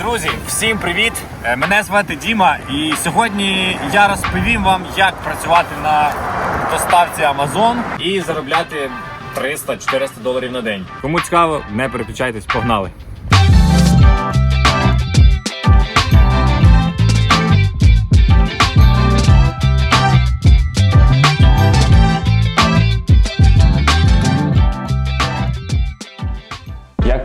Друзі, всім привіт! Е, Мене звати Діма, і сьогодні я розповім вам, як працювати на доставці Amazon і заробляти 300-400 доларів на день. Кому цікаво, не переключайтесь, погнали!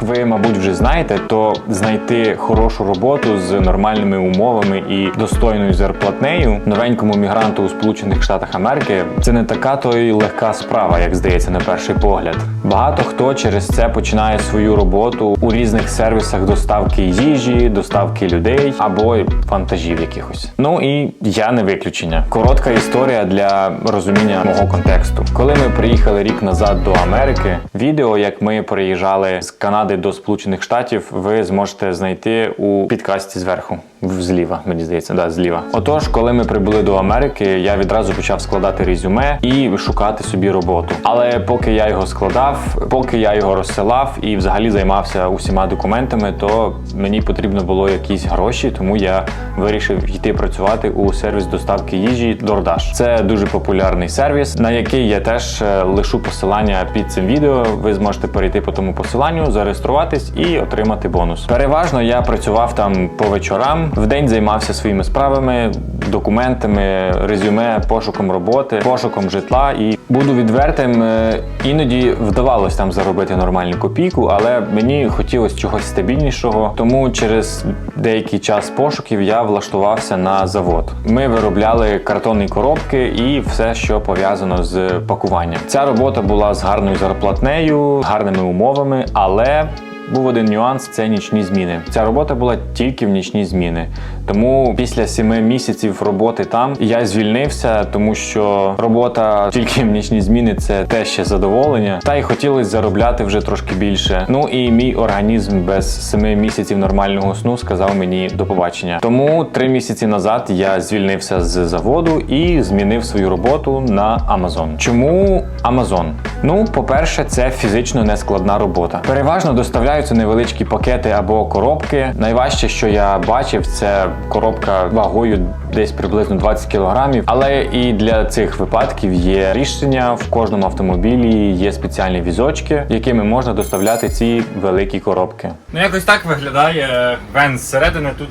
Ви, мабуть, вже знаєте, то знайти хорошу роботу з нормальними умовами і достойною зарплатнею новенькому мігранту у Сполучених Штатах Америки це не така то й легка справа, як здається на перший погляд. Багато хто через це починає свою роботу у різних сервісах доставки їжі, доставки людей або вантажів якихось. Ну і я не виключення. Коротка історія для розуміння мого контексту. Коли ми приїхали рік назад до Америки, відео, як ми переїжджали з Канади до Сполучених Штатів, ви зможете знайти у підкасті зверху. Зліва, мені здається, да, зліва. Отож, коли ми прибули до Америки, я відразу почав складати резюме і шукати собі роботу. Але поки я його складав, поки я його розсилав і взагалі займався усіма документами, то мені потрібно було якісь гроші, тому я вирішив йти працювати у сервіс доставки їжі DoorDash. Це дуже популярний сервіс, на який я теж е, лишу посилання під цим відео. Ви зможете перейти по тому посиланню, зареєструватись і отримати бонус. Переважно я працював там по вечорам. В день займався своїми справами, документами, резюме, пошуком роботи, пошуком житла. І буду відвертим, е, іноді вдавалось там заробити нормальну копійку, але мені хотілося чогось стабільнішого. Тому через деякий час пошуків я влаштувався на завод. Ми виробляли картонні коробки і все, що пов'язано з пакуванням. Ця робота була з гарною зарплатнею, гарними умовами, але був один нюанс це нічні зміни. Ця робота була тільки в нічні зміни. Тому після семи місяців роботи там я звільнився, тому що робота тільки в нічні зміни це те ще задоволення. Та й хотілося заробляти вже трошки більше. Ну і мій організм без семи місяців нормального сну сказав мені до побачення. Тому три місяці назад я звільнився з заводу і змінив свою роботу на Amazon. Чому Amazon? Ну, по-перше, це фізично нескладна робота. Переважно доставляються невеличкі пакети або коробки. Найважче, що я бачив, це коробка вагою десь приблизно 20 кілограмів. Але і для цих випадків є рішення в кожному автомобілі. Є спеціальні візочки, якими можна доставляти ці великі коробки. Ну, якось так виглядає вен зсередини. Тут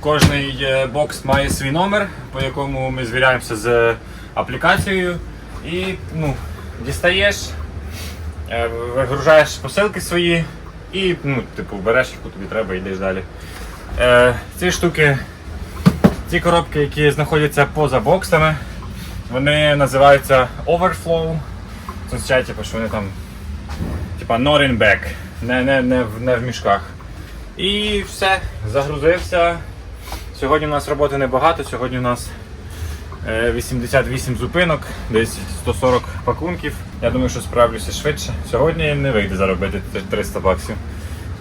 кожний е, бокс має свій номер, по якому ми звіряємося з аплікацією. І ну, дістаєш, е, вигружаєш посилки свої і ну, типу, береш, яку тобі треба, і йдеш далі. Е, ці штуки, ці коробки, які знаходяться поза боксами, вони називаються overflow. Це означає, типу, що вони там типа not in bag, не, не, не, в, не в мішках. І все, загрузився. Сьогодні у нас роботи небагато, сьогодні у нас е, 88 зупинок, десь 140 пакунків. Я думаю, що справлюся швидше. Сьогодні не вийде заробити 300 баксів.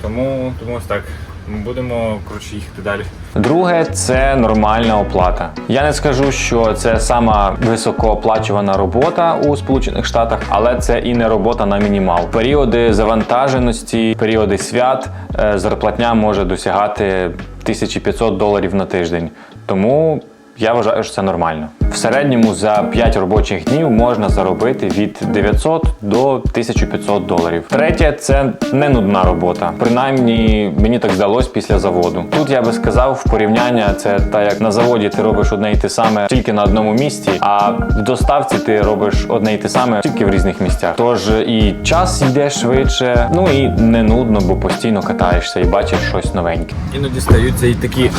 Тому, тому ось так. Будемо коротше, їхати далі. Друге це нормальна оплата. Я не скажу, що це сама високооплачувана робота у Сполучених Штатах, але це і не робота на мінімал. Періоди завантаженості, періоди свят е, зарплатня може досягати 1500 доларів на тиждень. Тому я вважаю, що це нормально. В середньому за 5 робочих днів можна заробити від 900 до 1500 доларів. Третє це не нудна робота. Принаймні мені так здалось після заводу. Тут я би сказав, в порівняння це та як на заводі ти робиш одне і те саме тільки на одному місці, а в доставці ти робиш одне і те саме тільки в різних місцях. Тож і час йде швидше, ну і не нудно, бо постійно катаєшся і бачиш щось новеньке. Іноді стаються і такі,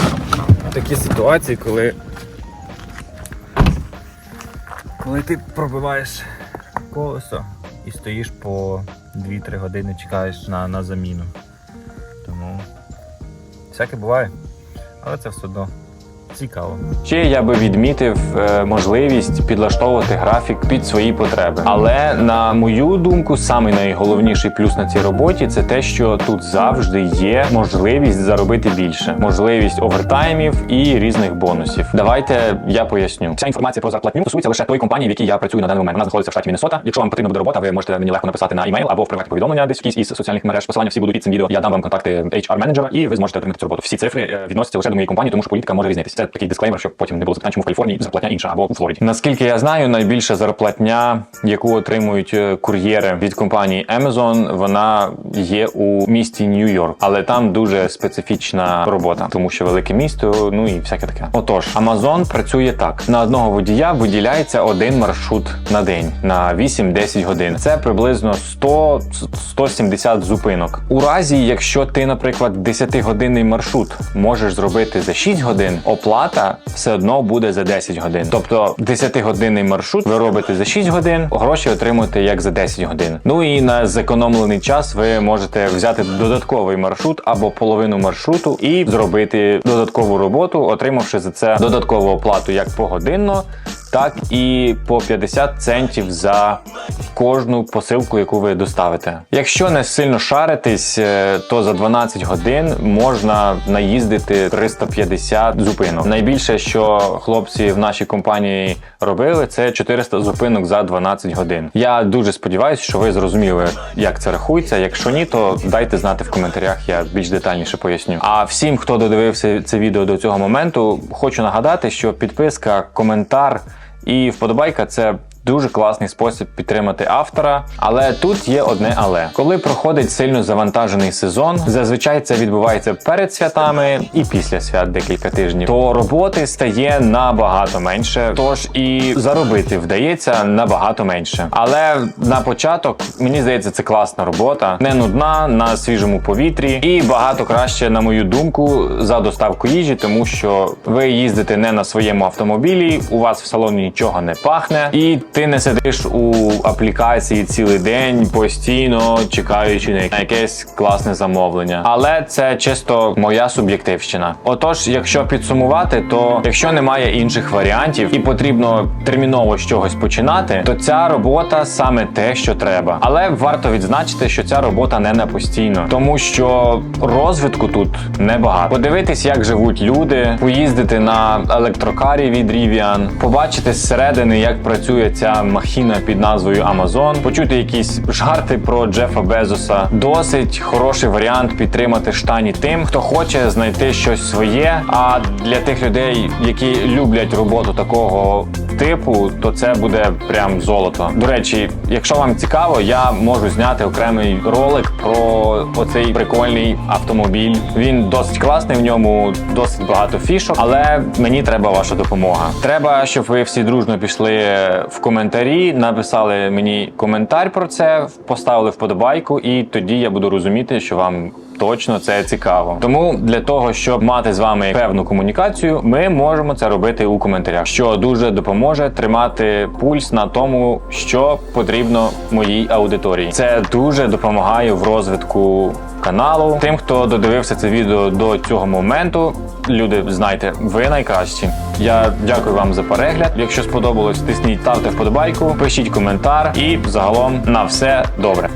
такі ситуації, коли, коли ти пробиваєш колесо і стоїш по 2-3 години, чекаєш на, на заміну. Тому всяке буває. Але це все одно цікаво. Ще я би відмітив е, можливість підлаштовувати графік під свої потреби. Але на мою думку, самий найголовніший плюс на цій роботі це те, що тут завжди є можливість заробити більше, можливість овертаймів і різних бонусів. Давайте я поясню. Ця інформація про зарплатню стосується лише тої компанії, в якій я працюю на даний момент. Вона знаходиться в штаті Міннесота. Якщо вам потрібна буде робота, ви можете мені легко написати на імейл або в приватні повідомлення десь в якійсь із соціальних мереж. Посилання всі будуть під цим відео. Я дам вам контакти HR-менеджера, і ви зможете отримати цю роботу. Всі цифри е, відносяться лише до моєї компанії, тому що політика може різнитися. Це такий дисклеймер, щоб потім не було запитань, чому в Каліфорнії зарплатня інша або у Флориді. Наскільки я знаю, найбільша зарплатня, яку отримують е, кур'єри від компанії Amazon, вона є у місті Нью-Йорк, але там дуже специфічна робота, тому що велике місто, ну і всяке таке. Отож, Amazon працює так: на одного водія виділяється один маршрут на день на 8-10 годин. Це приблизно 100-170 зупинок. У разі, якщо ти, наприклад, 10-годинний маршрут можеш зробити за 6 годин, оплата все одно буде за 10 годин. Тобто 10-годинний маршрут ви робите за 6 годин, гроші отримуєте як за 10 годин. Ну і на зекономлений час ви можете взяти додатковий маршрут або половину маршруту і зробити додаткову роботу, отримавши за це додаткову оплату як погодинно, так і по 50 центів за кожну посилку, яку ви доставите. Якщо не сильно шаритись, е, то за 12 годин можна наїздити 350 зупинок. Найбільше, що хлопці в нашій компанії робили, це 400 зупинок за 12 годин. Я дуже сподіваюся, що ви зрозуміли, як це рахується. Якщо ні, то дайте знати в коментарях, я більш детальніше поясню. А всім, хто додивився це відео до цього моменту, хочу нагадати, що підписка, коментар і вподобайка це. Дуже класний спосіб підтримати автора, але тут є одне але коли проходить сильно завантажений сезон, зазвичай це відбувається перед святами і після свят декілька тижнів. То роботи стає набагато менше, тож і заробити вдається набагато менше. Але на початок мені здається, це класна робота, не нудна на свіжому повітрі і багато краще, на мою думку, за доставку їжі, тому що ви їздите не на своєму автомобілі, у вас в салоні нічого не пахне, і ти не сидиш у аплікації цілий день постійно чекаючи на якесь класне замовлення. Але це чисто моя суб'єктивщина. Отож, якщо підсумувати, то якщо немає інших варіантів і потрібно терміново з чогось починати, то ця робота саме те, що треба. Але варто відзначити, що ця робота не на постійно, тому що розвитку тут небагато. Подивитись, як живуть люди, поїздити на електрокарі від Rivian, побачити зсередини, як працює ця махіна під назвою Amazon, почути якісь жарти про Джефа Безоса. Досить хороший варіант підтримати штані тим, хто хоче знайти щось своє. А для тих людей, які люблять роботу такого типу, то це буде прям золото. До речі, якщо вам цікаво, я можу зняти окремий ролик про оцей прикольний автомобіль. Він досить класний, в ньому досить багато фішок, але мені треба ваша допомога. Треба, щоб ви всі дружно пішли в коментарі, написали мені коментар про це, поставили вподобайку, і тоді я буду розуміти, що вам. Точно це цікаво. Тому для того, щоб мати з вами певну комунікацію, ми можемо це робити у коментарях, що дуже допоможе тримати пульс на тому, що потрібно моїй аудиторії. Це дуже допомагає в розвитку каналу. Тим, хто додивився це відео до цього моменту, люди, знайте, ви найкращі. Я дякую вам за перегляд. Якщо сподобалось, тисніть ставте вподобайку, пишіть коментар і загалом на все добре.